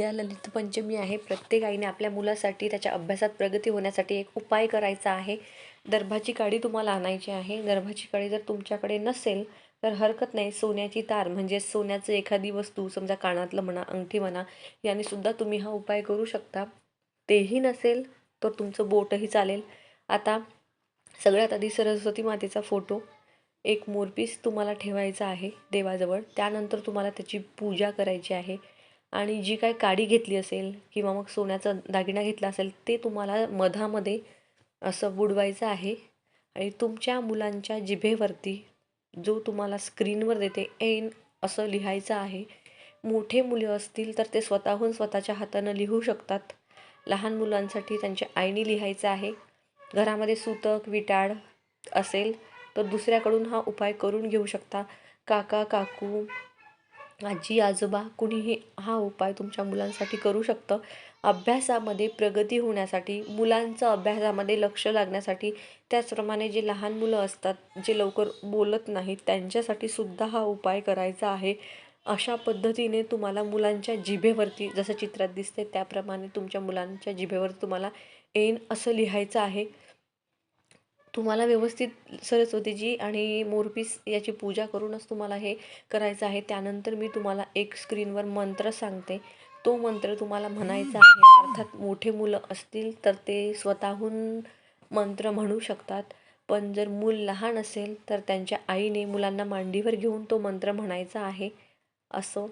उद्या ललित पंचमी आहे. प्रत्येक आईने आपल्या मुलासाठी त्याच्या अभ्यासात प्रगती होण्यासाठी एक उपाय करायचा आहे. दर्भाची काडी तुम्हाला आणायची आहे. दर्भाची काडी जर तुमच्याकडे नसेल तर हरकत नाही. सोन्याची तार म्हणजे सोन्याचं एखादी वस्तू समजा कानातलं म्हणा अंगठी म्हणा याने सुद्धा तुम्ही हा उपाय करू शकता. तेही नसेल तर तुमचं बोटही चालेल. आता सगळ्यात आधी सरस्वती मातेचा फोटो. एक मोरपीस तुम्हाला ठेवायचा आहे देवाजवळ. त्यानंतर तुम्हाला त्याची पूजा करायची आहे. आणि जी काय काडी घेतली असेल किंवा मग सोन्याचा दागिना घेतला असेल ते तुम्हाला मधामध्ये असं बुडवायचं आहे. आणि तुमच्या मुलांच्या जिभेवरती जो तुम्हाला स्क्रीनवर देते एन असं लिहायचं आहे. मोठे मुले असतील तर ते स्वतःहून स्वतःच्या हातानं लिहू शकतात. लहान मुलांसाठी त्यांच्या आईने लिहायचं आहे. घरामध्ये सुतक विटाळ असेल तर दुसऱ्याकडून हा उपाय करून घेऊ शकता. काका काकू आजी आजोबा कुणीही हा उपाय तुमच्या मुलांसाठी करू शकतं. अभ्यासामध्ये प्रगती होण्यासाठी मुलांचं अभ्यासामध्ये लक्ष लागण्यासाठी त्याचप्रमाणे जे लहान मुलं असतात जे लवकर बोलत नाहीत त्यांच्यासाठी सुद्धा हा उपाय करायचा आहे. अशा पद्धतीने तुम्हाला मुलांच्या जिभेवरती जसं चित्रात दिसते त्याप्रमाणे तुमच्या मुलांच्या जिभेवर तुम्हाला एन असं लिहायचं आहे. तुम्हाला व्यवस्थित सरस्वतीची आणि मोरपीस याची पूजा करूनच तुम्हाला हे करायचं आहे. त्यानंतर मी तुम्हाला एक स्क्रीनवर मंत्र सांगते. तो मंत्र तुम्हाला म्हणायचा आहे. अर्थात मोठे मुलं असतील तर ते स्वतःहून मंत्र म्हणू शकतात. पण जर मूल लहान असेल तर त्यांच्या आईने मुलांना मांडीवर घेऊन तो मंत्र म्हणायचा आहे. असं